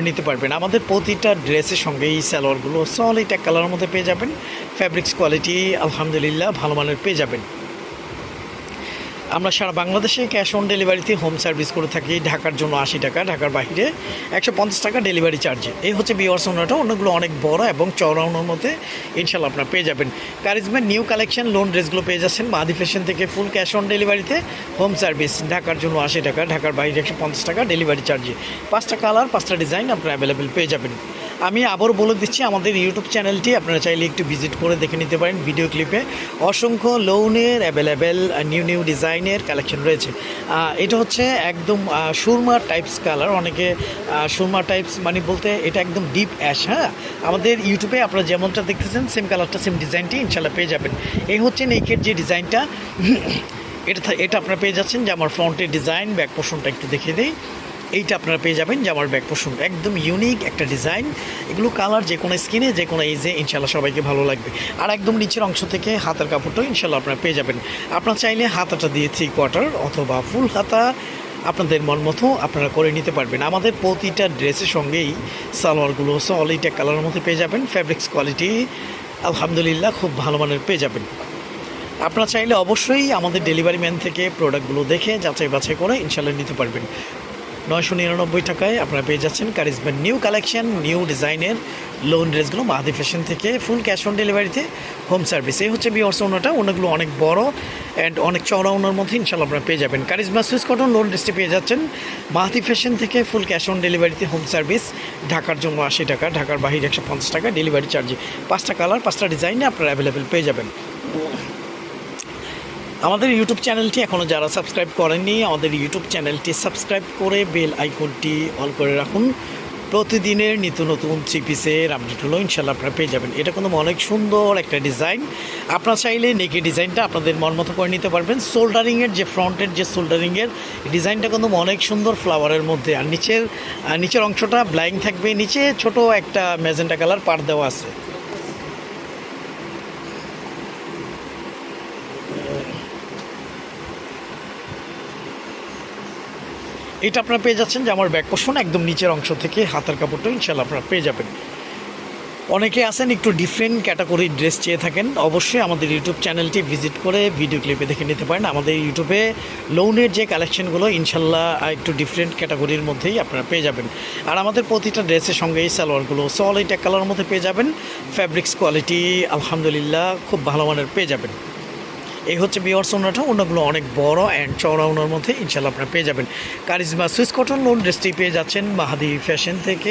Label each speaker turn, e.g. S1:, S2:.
S1: নিতে পারবেন। আমাদের প্রতিটা ড্রেসের সঙ্গে এই স্যালোয়ারগুলো সলিড এক কালারের মধ্যে পেয়ে যাবেন। ফ্যাব্রিক্স কোয়ালিটি আলহামদুলিল্লাহ, ভালো মানের পেয়ে যাবেন। আমরা সারা বাংলাদেশে ক্যাশ অন ডেলিভারিতে হোম সার্ভিস করে থাকি। ঢাকার জন্য আশি টাকা, ঢাকার বাইরে একশো পঞ্চাশ টাকা ডেলিভারি চার্জে এই হচ্ছে বিওয়ার্স ওনাটা অন্যগুলো অনেক বড় এবং চওড়া ওনার মধ্যে ইনশাল্লাহ আপনার পেয়ে যাবেন। কারিজমের নিউ কালেকশন লোন ড্রেসগুলো পেয়ে যাচ্ছেন। মাদি ফ্যাশন থেকে ফুল ক্যাশ অন ডেলিভারিতে হোম সার্ভিস ঢাকার জন্য আশি টাকা, ঢাকার বাইরে একশো পঞ্চাশ টাকা ডেলিভারি চার্জে পাঁচটা কালার পাঁচটা ডিজাইন আপনারা অ্যাভেলেবেল পেয়ে যাবেন। আমি আবারও বলে দিচ্ছি, আমাদের ইউটিউব চ্যানেলটি আপনারা চাইলে একটু ভিজিট করে দেখে নিতে পারেন ভিডিও ক্লিপে অসংখ্য লোনের অ্যাভেলেবেল নিউ নিউ ডিজাইনের কালেকশন রয়েছে। এটা হচ্ছে একদম সুরমা টাইপস কালার অনেকে সুরমা টাইপস মানে বলতে এটা একদম ডিপ অ্যাশ হ্যাঁ? আমাদের ইউটিউবে আপনারা যেমনটা দেখতেছেন সেম কালারটা সেম ডিজাইনটি ইনশাল্লাহ পেয়ে যাবেন। এই হচ্ছে নেকের যে ডিজাইনটা এটা এটা আপনারা পেয়ে যাচ্ছেন যে আমার ফ্রন্টের ডিজাইন ব্যাক পোর্শনটা একটু দেখিয়ে দিই। এইটা আপনারা পেয়ে যাবেন জামার ব্যাক পোর্শন একদম ইউনিক একটা ডিজাইন এগুলো কালার যে কোনো স্কিনে যে কোনো এইজে ইনশাল্লাহ সবাইকে ভালো লাগবে। আর একদম নিচের অংশ থেকে হাতার কাপড়টাও ইনশাল্লাহ আপনারা পেয়ে যাবেন। আপনারা চাইলে হাতাটা দিয়ে থ্রি কোয়ার্টার অথবা ফুল হাতা আপনাদের মন মতো আপনারা করে নিতে পারবেন। আমাদের প্রতিটা ড্রেসের সঙ্গেই সালোয়ারগুলো এক কালারের মধ্যে পেয়ে যাবেন। ফ্যাব্রিক্স কোয়ালিটি আলহামদুলিল্লাহ খুব ভালো মানের পেয়ে যাবেন। আপনারা চাইলে অবশ্যই আমাদের ডেলিভারি ম্যান থেকে প্রোডাক্টগুলো দেখে যাচাই বাছাই করে ইনশাল্লাহ নিতে পারবেন। নয়শো নিরানব্বই টাকায় আপনারা পেয়ে যাচ্ছেন কারিজমের নিউ কালেকশন নিউ ডিজাইনের লোন ড্রেসগুলো মাহাদি ফ্যাশন থেকে ফুল ক্যাশ অন ডেলিভারিতে হোম সার্ভিস এই হচ্ছে বিয়ার্স ওনাটা ওনাগুলো অনেক বড় অ্যান্ড অনেক চওড়া ওনার মধ্যে ইনশাল্লাহ আপনারা পেয়ে যাবেন। কারিজমা সুইস কটন লোন ড্রেসটি পেয়ে যাচ্ছেন। মাহাদি ফ্যাশন থেকে ফুল ক্যাশ অন ডেলিভারিতে হোম সার্ভিস ঢাকার জন্য আশি টাকা, ঢাকার বাহিরে একশো পঞ্চাশ টাকা ডেলিভারি চার্জে পাঁচটা কালার পাঁচটা ডিজাইনে আপনারা অ্যাভেলেবেল পেয়ে যাবেন। আমাদের ইউটিউব চ্যানেলটি এখনও যারা সাবস্ক্রাইব করেননি, আমাদের ইউটিউব চ্যানেলটি সাবস্ক্রাইব করে বেল আইকনটি অল করে রাখুন। প্রতিদিনের নিত্য নতুন থ্রি পিসের আপডেট হলো ইনশাল্লাহ আপনারা পেয়ে যাবেন। এটা কিন্তু অনেক সুন্দর একটা ডিজাইন আপনারা চাইলে নেকি ডিজাইনটা আপনাদের মন মতো করে নিতে পারবেন। সোল্ডারিংয়ের যে ফ্রন্টের যে সোল্ডারিংয়ের ডিজাইনটা কিন্তু অনেক সুন্দর ফ্লাওয়ারের মধ্যে। আর নিচের নিচের অংশটা ব্লাইং থাকবে। নিচে ছোট একটা ম্যাজেন্টা কালার পার দেওয়া আছে। এটা আপনারা পেয়ে যাচ্ছেন যে আমার ব্যাক পোর্শন একদম নিচের অংশ থেকে হাতের কাপড়টা ইনশাল্লাহ আপনারা পেয়ে যাবেন। অনেকে আছেন একটু ডিফারেন্ট ক্যাটাগরির ড্রেস চেয়ে থাকেন, অবশ্যই আমাদের ইউটিউব চ্যানেলটি ভিজিট করে ভিডিও ক্লিপে দেখে নিতে পারেন। আমাদের ইউটিউবে লোনের যে কালেকশনগুলো ইনশাল্লাহ একটু ডিফারেন্ট ক্যাটাগরির মধ্যেই আপনারা পেয়ে যাবেন। আর আমাদের প্রতিটা ড্রেসের সঙ্গে এই সালোয়ারগুলো সলিড এক কালারের মধ্যে পেয়ে যাবেন। ফ্যাব্রিক্স কোয়ালিটি আলহামদুলিল্লাহ, খুব ভালো মানের পেয়ে যাবেন। এই হচ্ছে বিওয়ার্স ওনাটা ওনাগুলো অনেক বড় অ্যান্ড চওড়া ওনার মধ্যে ইনশাল্লাহ আপনারা পেয়ে যাবেন। কারিজমা সুইস কটন লোন ড্রেসটি পেয়ে যাচ্ছেন মাহাদি ফ্যাশন থেকে।